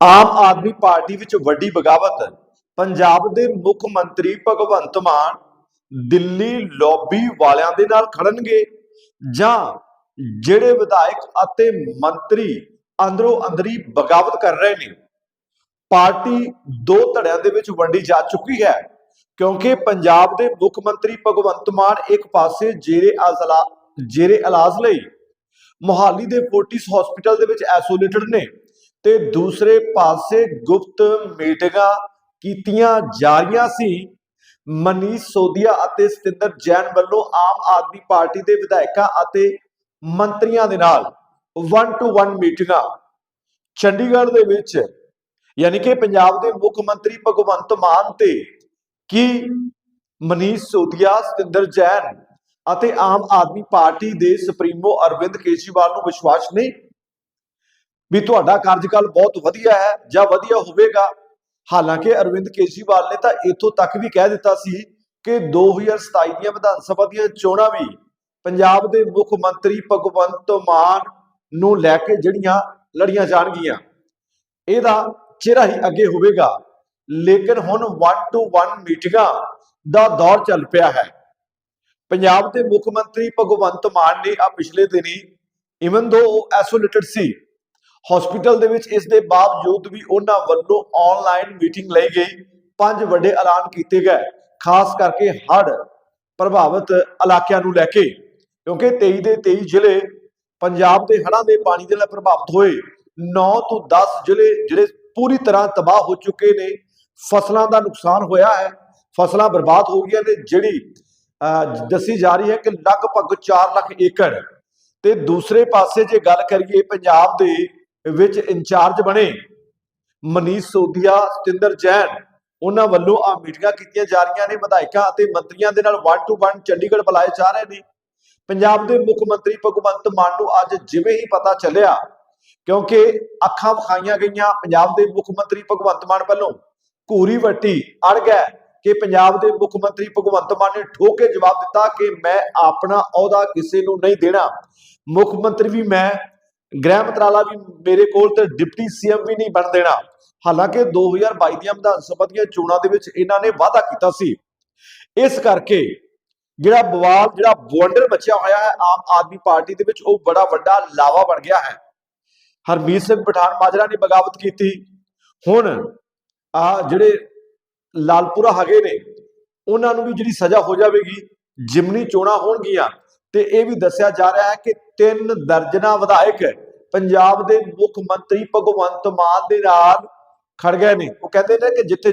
ਆਮ Aadmi party ਵਿੱਚ ਵੱਡੀ ਬਗਾਵਤ। ਪੰਜਾਬ ਦੇ ਮੁੱਖ ਮੰਤਰੀ ਭਗਵੰਤ ਮਾਨ ਦਿੱਲੀ ਲੌਬੀ ਵਾਲਿਆਂ ਦੇ ਨਾਲ ਖੜਨਗੇ ਜਾਂ ਜਿਹੜੇ ਵਿਧਾਇਕ ਅਤੇ ਮੰਤਰੀ ਅੰਦਰੋਂ ਅੰਦਰੀ ਬਗਾਵਤ ਕਰ ਰਹੇ ਨੇ। ਪਾਰਟੀ ਦੋ ਧੜਿਆਂ ਦੇ ਵਿੱਚ ਵੰਡੀ ਜਾ ਚੁੱਕੀ ਹੈ, ਕਿਉਂਕਿ ਪੰਜਾਬ ਦੇ ਮੁੱਖ ਮੰਤਰੀ ਭਗਵੰਤ ਮਾਨ ਇੱਕ ਪਾਸੇ ਜੇਰੇ ਅਜ਼ਲਾ ਜੇਰੇ ਇਲਾਜ ਲਈ ਮੋਹਾਲੀ ਦੇ ਫੋਰਟਿਸ ਹਸਪੀਟਲ ਦੇ ਵਿੱਚ ਐਸੋਲੇਟਡ ਨੇ। ਤੇ ਦੂਸਰੇ ਪਾਸੇ ਗੁਪਤ ਮੀਟਿੰਗਾਂ ਕੀਤੀਆਂ ਜਾ ਰਹੀਆਂ ਸੀ। ਮਨੀਸ਼ ਸੋਦੀਆ ਅਤੇ ਸਤਿੰਦਰ ਜੈਨ ਵੱਲੋਂ ਆਮ ਆਦਮੀ ਪਾਰਟੀ ਦੇ ਵਿਧਾਇਕਾਂ ਅਤੇ ਮੰਤਰੀਆਂ ਦੇ ਨਾਲ 1 ਟੂ 1 ਮੀਟਿੰਗਾਂ। ਚੰਡੀਗੜ੍ਹ ਦੇ ਵਿੱਚ ਯਾਨੀ ਕਿ ਪੰਜਾਬ ਦੇ ਮੁੱਖ ਮੰਤਰੀ ਭਗਵੰਤ ਮਾਨ ਤੇ ਕੀ ਮਨੀਸ਼ ਸੋਦੀਆ ਸਤਿੰਦਰ ਜੈਨ ਅਤੇ ਆਮ ਆਦਮੀ ਪਾਰਟੀ ਦੇ ਸੁਪਰੀਮੋ ਅਰਵਿੰਦ ਕੇਜਰੀਵਾਲ ਨੂੰ ਵਿਸ਼ਵਾਸ ਨਹੀਂ? ਵੀ ਤੁਹਾਡਾ ਕਾਰਜਕਾਲ ਬਹੁਤ ਵਧੀਆ ਹੈ ਜਾਂ ਵਧੀਆ ਹੋਵੇਗਾ। ਹਾਲਾਂਕਿ ਅਰਵਿੰਦ ਕੇਜਰੀਵਾਲ ਨੇ ਤਾਂ ਇਥੋਂ ਤੱਕ ਵੀ ਕਹਿ ਦਿੱਤਾ ਸੀ ਕਿ 2027 ਦੀਆਂ ਵਿਧਾਨ ਸਭਾ ਦੀਆਂ ਚੋਣਾਂ ਵੀ ਪੰਜਾਬ ਦੇ ਮੁੱਖ ਮੰਤਰੀ ਭਗਵੰਤ ਮਾਨ ਨੂੰ ਲੈ ਕੇ ਜਿਹੜੀਆਂ ਲੜੀਆਂ ਜਾਣਗੀਆਂ। ਇਹਦਾ ਚਿਹਰਾ ਹੀ ਅੱਗੇ ਹੋਵੇਗਾ। ਲੇਕਿਨ ਹੁਣ 1 ਟੂ 1 ਮੀਟਿੰਗਾਂ ਦਾ ਦੌਰ ਚੱਲ ਪਿਆ ਹੈ। ਪੰਜਾਬ ਦੇ ਮੁੱਖ ਮੰਤਰੀ ਭਗਵੰਤ ਮਾਨ ਨੇ ਆ ਪਿਛਲੇ ਦਿਨੀ ਇਵਨ ਦੋ ਐਸੋਲੇਟਡ ਸੀ ਹਸਪੀਟਲ ਦੇ ਵਿੱਚ ਇਸ ਦੇ ਬਾਵਜੂਦ ਵੀ ਉਹਨਾਂ ਵੱਲੋਂ ਆਨਲਾਈਨ ਮੀਟਿੰਗ ਲਈ ਗਈ। ਪੰਜ ਵੱਡੇ ਐਲਾਨ ਕੀਤੇ ਗਏ। ਖਾਸ ਕਰਕੇ ਹੜ੍ਹ ਪ੍ਰਭਾਵਿਤ ਇਲਾਕਿਆਂ ਨੂੰ ਲੈ ਕੇ। ਕਿਉਂਕਿ 23 ਦੇ 23 ਜ਼ਿਲ੍ਹੇ ਪੰਜਾਬ ਦੇ ਹੜ੍ਹਾਂ ਦੇ ਪਾਣੀ ਦੇ ਨਾਲ ਪ੍ਰਭਾਵਿਤ ਹੋਏ। 9 ਤੋਂ 10 ਜ਼ਿਲ੍ਹੇ ਜਿਹੜੇ ਪੂਰੀ ਤਰ੍ਹਾਂ ਤਬਾਹ ਹੋ ਚੁੱਕੇ ਨੇ, ਫਸਲਾਂ ਦਾ ਨੁਕਸਾਨ ਹੋਇਆ ਹੈ। ਫਸਲਾਂ ਬਰਬਾਦ ਹੋ ਗਈਆਂ ਨੇ, ਜਿਹੜੀ ਦੱਸੀ ਜਾ ਰਹੀ ਹੈ ਕਿ ਲਗਭਗ 4 ਲੱਖ ਏਕੜ। ਤੇ ਦੂਸਰੇ ਪਾਸੇ ਜੇ ਗੱਲ ਕਰੀਏ ਪੰਜਾਬ ਦੇ ਵਿੱਚ ਇੰਚਾਰਜ ਬਣੇ। ਮਨੀਸ਼ ਸੋਦੀਆ ਸਤਿੰਦਰ ਜੈਨ, ਉਹਨਾਂ ਵੱਲੋਂ ਆ ਮੀਟਿੰਗਾਂ ਕੀਤੀਆਂ ਜਾ ਰਹੀਆਂ ਨੇ। ਵਿਧਾਇਕਾਂ ਅਤੇ ਮੰਤਰੀਆਂ ਦੇ ਨਾਲ 1 ਟੂ 1 ਚੰਡੀਗੜ੍ਹ ਬੁਲਾਏ ਜਾ ਰਹੇ ਨੇ। ਪੰਜਾਬ ਦੇ ਮੁੱਖ ਮੰਤਰੀ ਭਗਵੰਤ ਮਾਨ ਨੂੰ ਅੱਜ ਜਿਵੇਂ ਹੀ ਪਤਾ ਚੱਲਿਆ, ਕਿਉਂਕਿ ਅੱਖਾਂ ਵਿਖਾਈਆਂ ਗਈਆਂ ਪੰਜਾਬ ਦੇ ਮੁੱਖ ਮੰਤਰੀ ਭਗਵੰਤ ਮਾਨ ਵੱਲੋਂ, ਘੂਰੀ ਵੱਟੀ ਅੜ ਗਿਆ ਕਿ ਪੰਜਾਬ ਦੇ ਮੁੱਖ ਮੰਤਰੀ ਭਗਵੰਤ ਮਾਨ ਨੇ ਠੋਕ ਕੇ ਜਵਾਬ ਦਿੱਤਾ ਕਿ ਮੈਂ ਆਪਣਾ ਅਹੁਦਾ ਕਿਸੇ ਨੂੰ ਨਹੀਂ ਦੇਣਾ। ਮੁੱਖ ਮੰਤਰੀ ਵੀ ਮੈਂ ਗ੍ਰਹਿ ਮੰਤਰਾਲਾ ਵੀ ਮੇਰੇ ਕੋਲ ਤੇ ਡਿਪਟੀ ਸੀਐਮ ਵੀ ਨਹੀਂ ਬਣ ਦੇਣਾ। ਹਾਲਾਂਕਿ 2022 ਦੀਆਂ ਵਿਧਾਨ ਸਭਾ ਦੀਆਂ ਚੋਣਾਂ ਦੇ ਵਿੱਚ ਇਹਨਾਂ ਨੇ ਵਾਅਦਾ ਕੀਤਾ ਸੀ। ਇਸ ਕਰਕੇ ਜਿਹੜਾ ਬਵਾਲ, ਜਿਹੜਾ ਬਵੰਡਰ ਬਚਿਆ ਹੋਇਆ ਹੈ, ਆਮ ਆਦਮੀ ਪਾਰਟੀ ਦੇ ਵਿੱਚ ਉਹ ਬੜਾ ਵੱਡਾ ਲਾਵਾ ਬਣ ਗਿਆ ਹੈ। ਹਰਮੀਤ ਸਿੰਘ ਪਠਾਨ ਮਾਜਰਾ ਨੇ ਬਗਾਵਤ ਕੀਤੀ। ਹੁਣ ਆ ਜਿਹੜੇ ਲਾਲਪੁਰਾ ਹੈਗੇ ਨੇ, ਉਹਨਾਂ ਨੂੰ ਵੀ ਜਿਹੜੀ ਸਜ਼ਾ ਹੋ ਜਾਵੇਗੀ, ਜਿਮਨੀ ਚੋਣਾਂ ਹੋਣਗੀਆਂ, ਤੇ ਇਹ ਵੀ ਦੱਸਿਆ ਜਾ ਰਿਹਾ ਹੈ ਕਿ ਤਿੰਨ ਦਰਜਨਾ ਵਿਧਾਇਕ ਪੰਜਾਬ ਦੇ ਮੁੱਖ ਮੰਤਰੀ ਭਗਵੰਤ ਮਾਨ ਦੇ ਨਾਲ ਖੜ ਗਏ ਨੇ। ਉਹ ਕਹਿੰਦੇ ਨੇ ਕਿ ਜਿੱਥੇ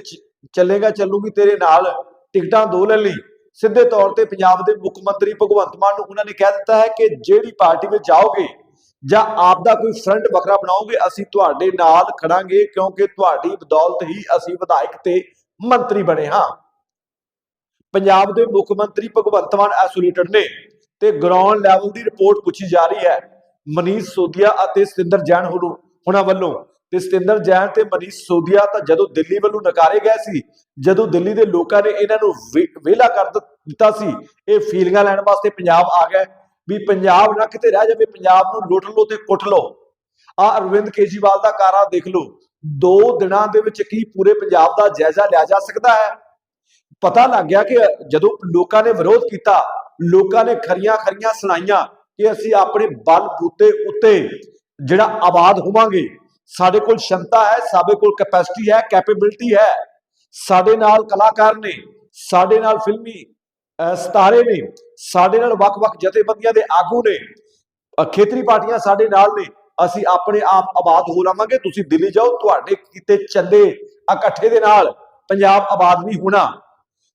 ਚੱਲੇਗਾ, ਚੱਲੂਗੀ, ਤੇਰੇ ਨਾਲ ਟਿਕਟਾਂ ਦੋ ਲੈ ਲਈ। ਸਿੱਧੇ ਤੌਰ ਤੇ ਪੰਜਾਬ ਦੇ ਮੁੱਖ ਮੰਤਰੀ ਭਗਵੰਤ ਮਾਨ ਨੂੰ ਉਹਨਾਂ ਨੇ ਕਹਿ ਦਿੱਤਾ ਹੈ ਕਿ ਜਿਹੜੀ ਪਾਰਟੀ ਵਿੱਚ ਜਾਓਗੇ ਜਾਂ ਆਪ ਦਾ ਕੋਈ ਫਰੰਟ ਵੱਖਰਾ ਬਣਾਓਗੇ, ਅਸੀਂ ਤੁਹਾਡੇ ਨਾਲ ਖੜਾਂਗੇ ਕਿਉਂਕਿ ਤੁਹਾਡੀ ਬਦੌਲਤ ਹੀ ਅਸੀਂ ਵਿਧਾਇਕ ਤੇ ਮੰਤਰੀ ਬਣੇ ਹਾਂ। ਪੰਜਾਬ ਦੇ ਮੁੱਖ ਮੰਤਰੀ ਭਗਵੰਤ ਮਾਨ ਐਸੋਲੇਟਡ ਨੇ ਤੇ ਗਰਾਊਂਡ ਲੈਵਲ ਦੀ ਰਿਪੋਰਟ ਪੁੱਛੀ ਜਾ ਰਹੀ ਹੈ। ਮਨੀਸ਼ ਸੋਦੀਆ ਅਤੇ ਸਤਿੰਦਰ ਜੈਨ ਹੋਣੋਂ ਵੱਲੋਂ। ਤੇ ਸਤਿੰਦਰ ਜੈਨ ਤੇ ਮਨੀਸ਼ ਸੋਦੀਆ ਤਾਂ ਜਦੋਂ ਦਿੱਲੀ ਵੱਲੋਂ ਨਕਾਰੇ ਗਏ ਸੀ, ਜਦੋਂ ਦਿੱਲੀ ਦੇ ਲੋਕਾਂ ਨੇ ਇਹਨਾਂ ਨੂੰ ਵਿਹਲਾ ਕਰ ਦਿੱਤਾ ਸੀ, ਇਹ ਫੀਲਿੰਗਾਂ ਲੈਣ ਵਾਸਤੇ ਪੰਜਾਬ ਆ ਗਏ ਵੀ ਪੰਜਾਬ ਨਾ ਕਿਤੇ ਰਹਿ ਜਾਵੇ, ਪੰਜਾਬ ਨੂੰ ਲੁੱਟ ਲਓ ਤੇ ਕੁੱਟ ਲੋ ਆ ਅਰਵਿੰਦ ਕੇਜਰੀਵਾਲ ਦਾ ਕਾਰਾ ਦੇਖ ਲਓ। ਦੋ ਦਿਨਾਂ ਦੇ ਵਿੱਚ ਕੀ ਪੂਰੇ ਪੰਜਾਬ ਦਾ ਜਾਇਜ਼ਾ ਲਿਆ ਜਾ ਸਕਦਾ ਹੈ? ਪਤਾ ਲੱਗ ਗਿਆ ਕਿ ਜਦੋਂ ਲੋਕਾਂ ਨੇ ਵਿਰੋਧ ਕੀਤਾ, ਲੋਕਾਂ ਨੇ ਖਰੀਆਂ ਖਰੀਆਂ ਸੁਣਾਈਆਂ ਕਿ ਅਸੀਂ ਆਪਣੇ ਬਲ ਬੂਤੇ ਉੱਤੇ ਜਿਹੜਾ ਆਬਾਦ ਹੋਵਾਂਗੇ ਸਾਡੇ ਕੋਲ ਸ਼ਮਤਾ ਹੈ ਸਾਡੇ ਕੋਲ ਕੈਪੈਸਿਟੀ ਹੈ ਕੈਪੇਬਿਲਿਟੀ ਹੈ ਸਾਡੇ ਨਾਲ ਕਲਾਕਾਰ ਨੇ ਸਾਡੇ ਨਾਲ ਫਿਲਮੀ ਅਹ, ਸਿਤਾਰੇ ਨੇ ਸਾਡੇ ਨਾਲ ਵੱਖ-ਵੱਖ ਜਥੇਬੰਦੀਆਂ ਦੇ ਆਗੂ ਨੇ ਖੇਤਰੀ ਪਾਰਟੀਆਂ ਸਾਡੇ ਨਾਲ ਨੇ ਅਸੀਂ ਆਪਣੇ ਆਪ ਆਬਾਦ ਹੋ ਰਾਵਾਂਗੇ। ਤੁਸੀਂ ਦਿੱਲੀ ਜਾਓ ਤੁਹਾਡੇ ਕਿਤੇ ਚੰਦੇ ਇਕੱਠੇ ਦੇ ਨਾਲ ਪੰਜਾਬ ਆਬਾਦ ਨਹੀਂ ਹੋਣਾ।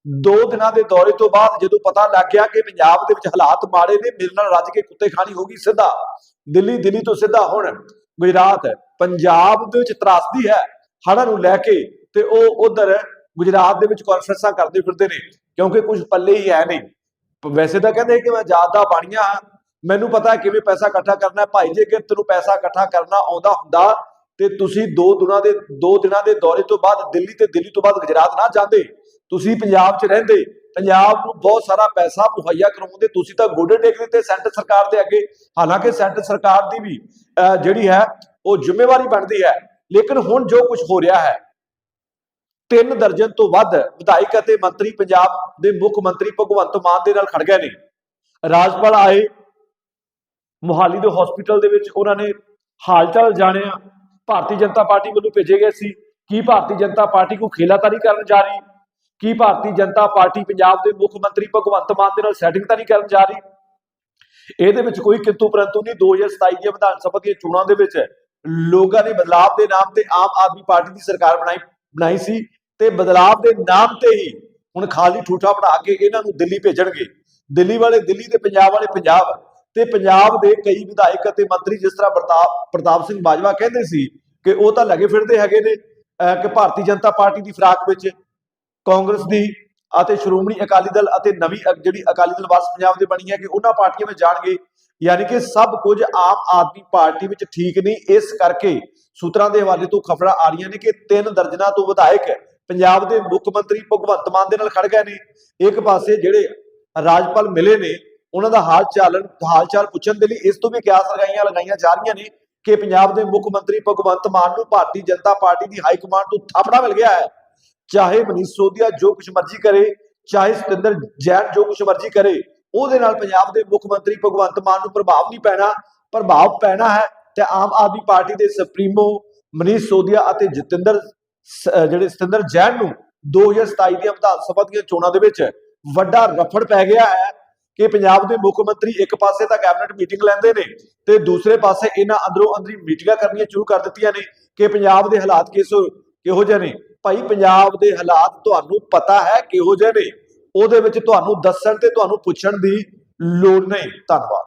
ਦੋ ਦਿਨਾਂ ਦੇ ਦੌਰੇ ਤੋਂ ਬਾਅਦ ਜਦੋਂ ਪਤਾ ਲੱਗ ਗਿਆ ਕਿ ਪੰਜਾਬ ਦੇ ਵਿੱਚ ਹਾਲਾਤ ਮਾੜੇ ਨੇ, ਮੇਰੇ ਨਾਲ ਰੱਜ ਕੇ ਕੁੱਤੇ ਖਾਣੀ ਹੋ ਗਈ ਸਿੱਧਾ। ਦਿੱਲੀ ਦਿੱਲੀ ਤੋਂ ਸਿੱਧਾ ਹੁਣ ਗੁਜਰਾਤ ਪੰਜਾਬ ਦੇ ਵਿੱਚ ਤਰਾਸਦੀ ਹੈ, ਹੜ੍ਹਾਂ ਨੂੰ ਲੈ ਕੇ ਤੇ ਉਹ ਉਧਰ ਗੁਜਰਾਤ ਦੇ ਵਿੱਚ ਕਾਨਫਰੰਸਾਂ ਕਰਦੇ ਫਿਰਦੇ ਨੇ, ਕਿਉਂਕਿ ਕੁਝ ਪੱਲੇ ਹੀ ਹੈ ਨਹੀਂ ਵੈਸੇ ਤਾਂ ਕਹਿੰਦੇ ਕਿ ਮੈਂ ਜ਼ਿਆਦਾ ਬਾਣੀਆਂ ਹਾਂ। ਮੈਨੂੰ ਪਤਾ ਕਿਵੇਂ ਪੈਸਾ ਇਕੱਠਾ ਕਰਨਾ ਭਾਈ ਜੇ ਕਿ ਤੈਨੂੰ ਪੈਸਾ ਇਕੱਠਾ ਕਰਨਾ ਆਉਂਦਾ ਹੁੰਦਾ ਤੇ ਤੁਸੀਂ ਦੋ ਦਿਨਾਂ ਦੇ, ਦੋ ਦਿਨਾਂ ਦੇ ਦੌਰੇ ਤੋਂ ਬਾਅਦ ਦਿੱਲੀ ਤੇ ਦਿੱਲੀ ਤੋਂ ਬਾਅਦ ਗੁਜਰਾਤ ਨਾ ਜਾਂਦੇ। ਤੁਸੀਂ ਪੰਜਾਬ 'ਚ ਰਹਿੰਦੇ ਪੰਜਾਬ ਨੂੰ ਬਹੁਤ ਸਾਰਾ ਪੈਸਾ ਮੁਹੱਈਆ ਕਰਵਾਉਂਦੇ ਤੁਸੀਂ ਤਾਂ ਗੋਡੇ ਟੇਕ ਦਿੱਤੇ ਸੈਂਟਰ ਸਰਕਾਰ ਦੇ ਅੱਗੇ। ਹਾਲਾਂਕਿ ਸੈਂਟਰ ਸਰਕਾਰ ਦੀ ਵੀ ਅਹ, ਜਿਹੜੀ ਹੈ ਉਹ ਜ਼ਿੰਮੇਵਾਰੀ ਬਣਦੀ ਹੈ। ਲੇਕਿਨ ਹੁਣ ਜੋ ਕੁਝ ਹੋ ਰਿਹਾ ਹੈ ਤਿੰਨ ਦਰਜਨ ਤੋਂ ਵੱਧ ਵਿਧਾਇਕ ਅਤੇ ਮੰਤਰੀ ਪੰਜਾਬ ਦੇ ਮੁੱਖ ਮੰਤਰੀ ਭਗਵੰਤ ਮਾਨ ਦੇ ਨਾਲ ਖੜ ਗਏ ਨੇ। ਰਾਜਪਾਲ ਆਏ ਮੁਹਾਲੀ ਦੇ ਹਸਪੀਟਲ ਦੇ ਵਿੱਚ ਉਹਨਾਂ ਨੇ ਹਾਲ ਚਾਲ ਜਾਣਿਆ ਭਾਰਤੀ ਜਨਤਾ ਪਾਰਟੀ ਵੱਲੋਂ ਭੇਜੇ ਗਏ ਸੀ। ਕੀ ਭਾਰਤੀ ਜਨਤਾ ਪਾਰਟੀ ਨੂੰ ਖੇਲਾਤਾਰੀ ਕਰਨ ਜਾ ਰਹੀ? ਕੀ ਭਾਰਤੀ ਜਨਤਾ ਪਾਰਟੀ ਪੰਜਾਬ ਦੇ ਮੁੱਖ ਮੰਤਰੀ ਭਗਵੰਤ ਮਾਨ ਦੇ ਨਾਲ ਸੈਟਿੰਗ ਤਾਂ ਨਹੀਂ ਕਰਨ ਜਾ ਰਹੀ? ਇਹਦੇ ਵਿੱਚ ਕੋਈ ਕਿੰਤੂ ਪਰੰਤੂ ਨਹੀਂ। 2027 ਦੀਆਂ ਵਿਧਾਨ ਸਭਾ ਦੀਆਂ ਚੋਣਾਂ ਦੇ ਵਿੱਚ ਲੋਕਾਂ ਨੇ ਬਦਲਾਵ ਦੇ ਨਾਮ ਤੇ ਆਮ ਆਦਮੀ ਪਾਰਟੀ ਦੀ ਸਰਕਾਰ ਬਣਾਈ ਬਣਾਈ ਸੀ ਤੇ ਬਦਲਾਵ ਦੇ ਨਾਮ ਤੇ ਹੀ ਹੁਣ ਖਾਲੀ ਠੂਠਾ ਬਣਾ ਕੇ ਇਹਨਾਂ ਨੂੰ ਦਿੱਲੀ ਭੇਜਣਗੇ। ਦਿੱਲੀ ਵਾਲੇ ਦਿੱਲੀ ਤੇ ਪੰਜਾਬ ਵਾਲੇ ਪੰਜਾਬ ਤੇ ਪੰਜਾਬ ਦੇ ਕਈ ਵਿਧਾਇਕ ਅਤੇ ਮੰਤਰੀ ਜਿਸ ਤਰ੍ਹਾਂ ਪ੍ਰਤਾਪ ਪ੍ਰਤਾਪ ਸਿੰਘ ਬਾਜਵਾ ਕਹਿੰਦੇ ਸੀ ਕਿ ਉਹ ਤਾਂ ਲੱਗੇ ਫਿਰਦੇ ਹੈਗੇ ਨੇ ਅਹ, ਕਿ ਭਾਰਤੀ ਜਨਤਾ ਪਾਰਟੀ ਦੀ ਫਰਾਕ ਵਿੱਚ ਕਾਂਗਰਸ ਦੀ ਅਤੇ ਸ਼੍ਰੋਮਣੀ ਅਕਾਲੀ ਦਲ ਅਤੇ ਨਵੀਂ ਅ- ਜਿਹੜੀ ਅਕਾਲੀ ਦਲ ਵਾਸ ਪੰਜਾਬ ਦੇ ਬਣੀ ਹੈ ਕਿ ਉਹਨਾਂ ਪਾਰਟੀਆਂ ਵਿੱਚ ਜਾਣਗੇ, ਯਾਨੀ ਕਿ ਸਭ ਕੁਝ ਆਮ ਆਦਮੀ ਪਾਰਟੀ ਵਿੱਚ ਠੀਕ ਨਹੀਂ, ਇਸ ਕਰਕੇ ਸੂਤਰਾਂ ਦੇ ਹਵਾਲੇ ਤੋਂ ਖਬਰਾਂ ਆ ਰਹੀਆਂ ਨੇ ਕਿ ਤਿੰਨ ਦਰਜਨਾਂ ਤੋਂ ਵਿਧਾਇਕ ਪੰਜਾਬ ਦੇ ਮੁੱਖ ਮੰਤਰੀ ਭਗਵੰਤ ਮਾਨ ਦੇ ਨਾਲ ਖੜ ਗਏ ਨੇ। ਇੱਕ ਪਾਸੇ ਜਿਹੜੇ ਰਾਜਪਾਲ ਮਿਲੇ ਨੇ, ਉਹਨਾਂ ਦਾ ਹਾਲ ਚਾਲਨ ਹਾਲ ਚਾਲ ਪੁੱਛਣ ਦੇ ਲਈ ਇਸ ਤੋਂ ਵੀ ਕਿਆਸ ਲਗਾਈਆਂ ਲਗਾਈਆਂ ਜਾ ਰਹੀਆਂ ਨੇ ਕਿ ਪੰਜਾਬ ਦੇ ਮੁੱਖ ਮੰਤਰੀ ਭਗਵੰਤ ਮਾਨ ਨੂੰ ਭਾਰਤੀ ਜਨਤਾ ਪਾਰਟੀ ਦੀ ਹਾਈ ਕਮਾਂਡ ਤੋਂ ਥਾਪੜਾ ਮਿਲ ਗਿਆ ਹੈ। ਚਾਹੇ ਮਨੀਸ਼ ਸੋਧੀਆ ਜੋ ਕੁਝ ਮਰਜ਼ੀ ਕਰੇ, ਚਾਹੇ ਸਤਿੰਦਰ ਜੈਨ ਜੋ ਕੁਝ ਮਰਜ਼ੀ ਕਰੇ, ਉਹਦੇ ਨਾਲ ਪੰਜਾਬ ਦੇ ਮੁੱਖ ਮੰਤਰੀ ਭਗਵੰਤ ਮਾਨ ਨੂੰ ਪ੍ਰਭਾਵ ਨਹੀਂ ਪੈਣਾ, ਪ੍ਰਭਾਵ ਪੈਣਾ ਹੈ ਤੇ ਆਮ ਆਦਮੀ ਪਾਰਟੀ ਦੇ ਸੁਪਰੀਮੋ ਮਨੀਸ਼ ਸੋਧੀਆ ਅਤੇ ਜਤਿੰਦਰ ਜਿਹੜੇ ਸਤਿੰਦਰ ਜੈਨ ਨੂੰ 2027 ਦੀਆਂ ਵਿਧਾਨ ਸਭਾ ਦੀਆਂ ਚੋਣਾਂ ਦੇ ਵਿੱਚ ਵੱਡਾ ਰਫੜ ਪੈ ਗਿਆ ਹੈ ਕਿ ਪੰਜਾਬ ਦੇ ਮੁੱਖ ਮੰਤਰੀ ਇੱਕ ਪਾਸੇ ਤਾਂ ਕੈਬਨਿਟ ਮੀਟਿੰਗ ਲੈਂਦੇ ਨੇ ਤੇ ਦੂਸਰੇ ਪਾਸੇ ਇਹਨਾਂ ਅੰਦਰੋਂ ਅੰਦਰੀ ਮੀਟਿੰਗਾਂ ਕਰਨੀਆਂ ਸ਼ੁਰੂ ਕਰ ਦਿੱਤੀਆਂ ਨੇ ਕਿ ਪੰਜਾਬ ਦੇ ਹਾਲਾਤ ਕਿਸੋ ਕਿਹੋ ਜਿਹੇ ਨੇ। ਭਾਈ ਪੰਜਾਬ ਦੇ ਹਾਲਾਤ ਤੁਹਾਨੂੰ ਪਤਾ ਹੈ ਕਿਹੋ ਜਿਹੇ ਨੇ। ਉਹਦੇ ਵਿੱਚ ਤੁਹਾਨੂੰ ਦੱਸਣ ਤੇ ਤੁਹਾਨੂੰ ਪੁੱਛਣ ਦੀ ਲੋੜ ਨਹੀਂ। ਧੰਨਵਾਦ।